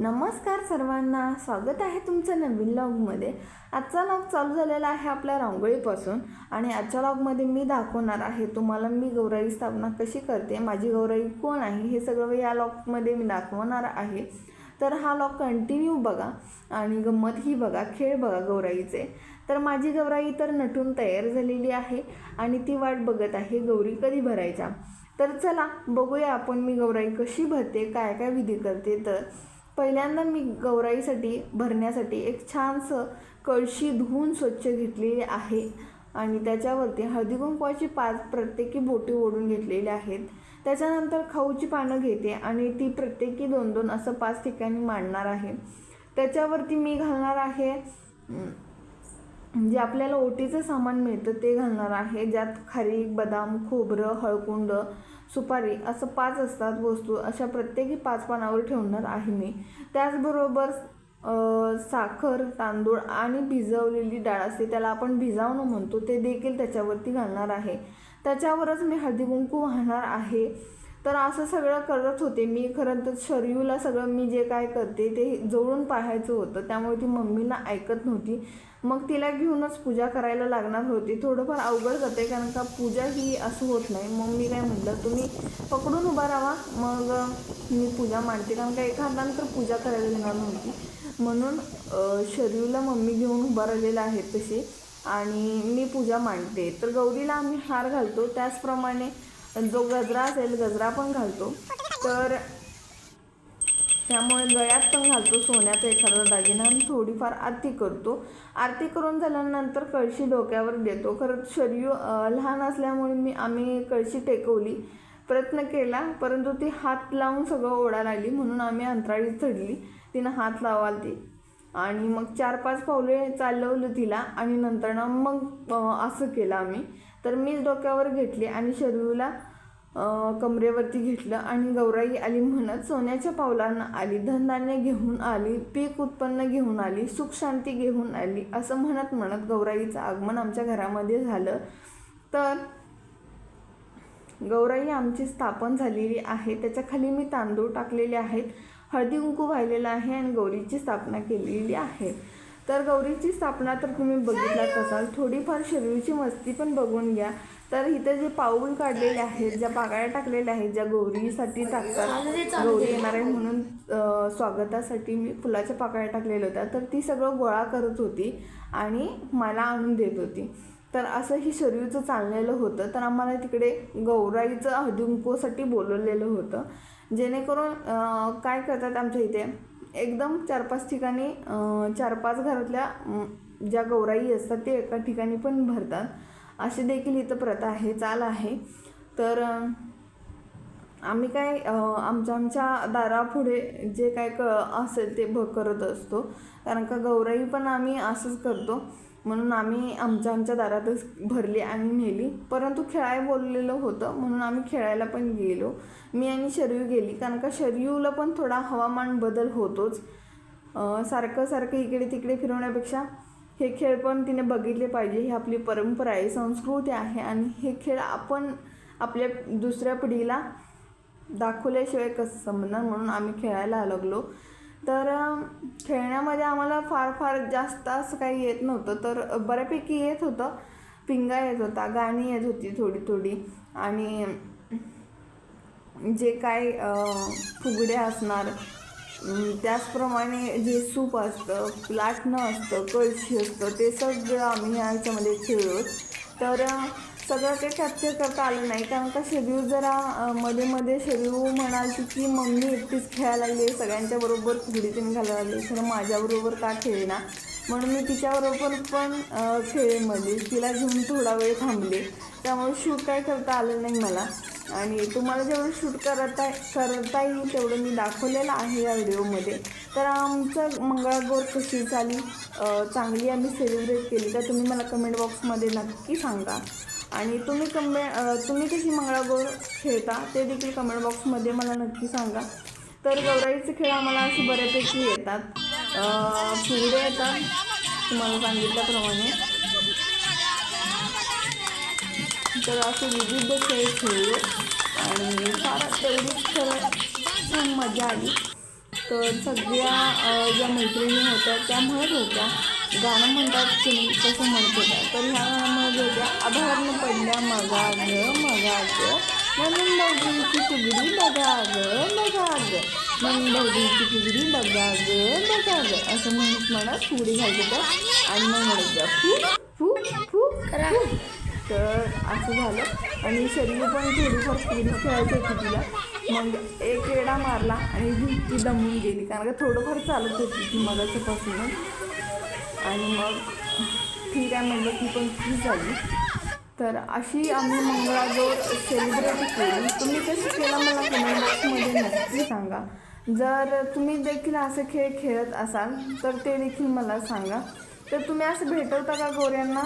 नमस्कार सर्वांना. स्वागत आहे तुमचं नवीन लॉगमध्ये आजचा लॉग चालू झालेला आहे आपल्या रांगोळीपासून आणि आजच्या लॉगमध्ये मी दाखवणार आहे तुम्हाला मी गौराई स्थापना कशी करते माझी गौराई कोण आहे हे सगळं या लॉगमध्ये मी दाखवणार आहे. तर हा लॉग कंटिन्यू बघा आणि गंमत ही बघा खेळ बघा गौराईचे. तर माझी गौराई तर नटून तयार झालेली आहे आणि ती वाट बघत आहे गौरी कधी भरायच्या तर चला बघूया आपण मी गौराई कशी भरते काय काय विधी करते तर. पहिल्यांदा मी गौराईसाठी भरण्यासाठी एक छानसं कळशी धुवून स्वच्छ घेतलेली आहे. आणि त्याच्यावरती हळदी कुंकवाची पाच प्रत्येकी बोटी ओढून घेतलेल्या आहेत. त्याच्यानंतर खाऊची पानं घेते आणि ती प्रत्येकी दोन दोन असं पाच ठिकाणी मांडणार आहे. त्याच्यावरती मी घालणार आहे जे आपल्याला ओटीचं सामान मिळतं ते घालणार आहे ज्यात खारीक बदाम खोबरं हळकुंड सुपारी असं पाच असतात वस्तू अशा प्रत्येकी पाच पानावर ठेवणार आहे मी. त्याचबरोबर साखर तांदूळ आणि भिजवलेली डाळ असते त्याला आपण भिजावणं म्हणतो ते देखील त्याच्यावरती घालणार आहे. त्याच्यावरच मी हळदी कुंकू वाहणार आहे. तर असं सगळं करत होते. मी खरं तर शरयूला सगळं मी जे काय करते ते जवळून पाहायचं होतं. त्यामुळे ती मम्मीला ऐकत नव्हती. मग तिला घेऊनच पूजा करायला लागणार होती. थोडंफार अवघड जाते कारण का पूजा ही असं होत नाही. मग मी काय म्हटलं तुम्ही पकडून उभा राहा. मग मी पूजा मांडते. कारण का एका हाताने तर पूजा करायला लागणार नव्हती. म्हणून शरीरला मम्मी घेऊन उभा राहिलेला आहे तशी. आणि मी पूजा मांडते. तर गौरीला आम्ही हार घालतो. त्याचप्रमाणे जो गजरा असेल गजरा पण घालतो. तर त्यामुळे गळ्यात पण घालतो सोन्याचा एखादा दागिना आणि थोडीफार आरती करतो. आरती करून झाल्यानंतर कळशी डोक्यावर देतो. खरं शरीर लहान असल्यामुळे मी आम्ही कळशी टेकवली प्रयत्न केला परंतु ती हात लावून सगळं ओढायला लागली म्हणून आम्ही अंतराळी चढली. तिनं हात लावाल ती. आणि मग चार पाच पावले चालवलं तिला आणि नंतर ना मग असं केलं आम्ही. तर मीच डोक्यावर घेतली आणि शरीरला कमरेवरती घेतलं आणि गौराई आली म्हणत सोन्याच्या पावलांना आली धनधान्य घेऊन आली पीक उत्पन्न घेऊन आली सुख शांती घेऊन आली असं म्हणत म्हणत गौराईचं आगमन आमच्या घरामध्ये झालं. तर गौराई आमची स्थापन झालेली आहे. त्याच्याखाली मी तांदूळ टाकलेले आहेत. हळदी कुंकू वाहिलेलं आहे आणि गौरीची स्थापना केलेली आहे. तर गौरीची स्थापना तर तुम्ही बघितलाच असाल. थोडीफार शरीरची मस्ती पण बघून घ्या. तर इथे जे पाऊल काढलेले आहेत ज्या पाकळ्या टाकलेल्या आहेत ज्या गौरीसाठी टाकतात गौरी येणार आहे म्हणून स्वागतासाठी मी फुलाच्या पाकळ्या टाकलेल्या होत्या. तर ती सगळं गोळा करत होती आणि मला आणून देत होती. तर असं ही शरीरचं चाललेलं होतं. तर आम्हाला तिकडे गौराईचं हळदीकुंकूसाठी बोलवलेलं होतं. जेणेकरून काय करतात आमच्या इथे? एकदम चार पाच ठिकाणी चार पाच घरातल्या ज्या गौराई असतात ते एका ठिकाणी पण भरतात. अशी देखील इथं प्रथा आहे चाल आहे. तर आम्ही काय आमच्या आमच्या दारापुढे जे काय क असेल ते भ करत असतो. कारण का गौराई पण आम्ही असंच करतो. म्हणून आम्ही आमच्या आमच्या दारातच भरली आणि नेली. परंतु खेळाय बोललेलं होतं म्हणून आम्ही खेळायला पण गेलो. मी आणि शरयू गेली. कारण का शरयूला पण थोडा हवामान बदल होतोच. सारखं सारखं इकडे तिकडे फिरवण्यापेक्षा हे खेळ पण तिने बघितले पाहिजे. ही आपली परंपरा आहे संस्कृती आहे. आणि हे खेळ आपण आपल्या दुसऱ्या पिढीला दाखवल्याशिवाय कसं समजणार म्हणून आम्ही खेळायला लागलो. तर खेळण्यामध्ये आम्हाला फार फार जास्त असं काही येत नव्हतं. तर बऱ्यापैकी येत होतं. पिंगा येत होता गाणी येत होती थोडी थोडी. आणि जे काय फुगड्या असणार त्याचप्रमाणे जे सूप असतं लाटणं असतं कळशी असतं ते सगळं आम्ही ह्याच्यामध्ये खेळलो. तर सगळं ते कॅप्चर करता आलं नाही. कारण का शेड्यू जरा मध्ये मध्ये शेड्यू म्हणाली की मम्मी एकटीच खेळायला लागली सगळ्यांच्या बरोबर फुगडी तीन घालायला लागली खरं माझ्याबरोबर का खेळेना? म्हणून मी तिच्याबरोबर पण खेळेमध्ये तिला घेऊन थोडा वेळ थांबले. त्यामुळे शूट काय करता आलं नाही मला. आणि तुम्हाला जेवढं शूट करता करता येईल तेवढं मी दाखवलेलं आहे या व्हिडिओमध्ये तर आमचं मंगळागौर कशी झाली? चांगली आम्ही सेलिब्रेट केली तर तुम्ही मला कमेंट बॉक्समध्ये नक्की सांगा. आणि तुम्ही कमे तुम्ही कशी मंगळागौर खेळता ते देखील कमेंट बॉक्समध्ये मला नक्की सांगा. तर गौराईचे खेळ आम्हाला असे बऱ्यापैकी येतात. अं, फुगडे येतात तुम्हाला सांगितल्याप्रमाणे. तर असे विविध खेळ खेळले आणि फार तेवढीच खरं छान मजा आली. तर सगळ्या ज्या मैत्रिणी होत्या त्या म्हणत होत्या गाणं म्हणतात की नाही तसं म्हणत होत्या तर ह्या गाण्यामध्ये होत्या आभारनं पडल्या मगा ग मगा ग म्हणून भाऊजीची फुगडी बघा ग बघा ग म्हणून भाऊजीची फुगडी बघा ग बघा ग असं म्हणत म्हणत फुगडी घालत होत्या आणि मग म्हणत फू फू फू फू. तर असं झालं. आणि शरीर पण थोडीफार फुगडी खेळायची होती तिला. मग एक वेळा मारला आणि ती ती दमून गेली. कारण का थोडंफार चालत होती ती मगाच्यापासून आणि मग ठीक आहे म्हणलं ती पण खुश झाली. तर अशी आम्ही मंगळागौर सेलिब्रेट केली. तुम्ही कशी केला मला कमेंट बॉक्समध्ये नक्की सांगा. जर तुम्ही देखील असे खेळ खेळत असाल तर ते देखील मला सांगा. तर तुम्ही असं भेटवता का गोऱ्यांना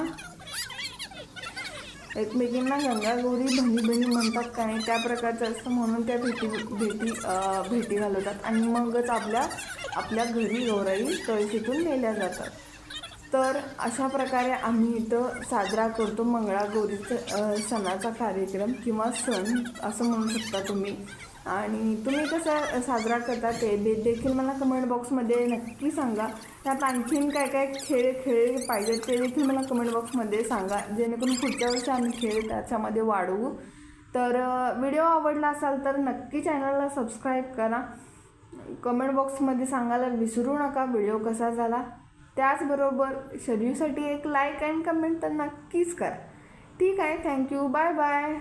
एकमेकींना गंगागौरी बहिणी बहिणी म्हणतात का नाही त्या प्रकारचं असतं. म्हणून त्या भेटी भेटी भेटी घालवतात. आणि मगच आपल्या आपल्या घरी गौराई कळशीतून नेल्या जातात. तर अशा प्रकारे आम्ही इथं साजरा करतो मंगळागौरीचं सणाचा कार्यक्रम किंवा सण असं म्हणू शकता तुम्ही. आणि तुम्ही कसं साजरा करता ते दे देखील मला कमेंट बॉक्समध्ये नक्की सांगा. त्यात आणखीन काय काय खेळ खेळ पाहिजेत ते देखील मला कमेंट बॉक्समध्ये सांगा. जेणेकरून पुढच्या वर्षी आम्ही खेळ त्याच्यामध्ये वाढवू. तर व्हिडिओ आवडला असाल तर नक्की चॅनलला सबस्क्राईब करा. कमेंट बॉक्समध्ये सांगायला विसरू नका. व्हिडिओ कसा झाला? त्याचबरोबर शरीरसाठी एक लाईक अँड कमेंट तर नक्कीच करा. ठीक आहे थँक्यू बाय बाय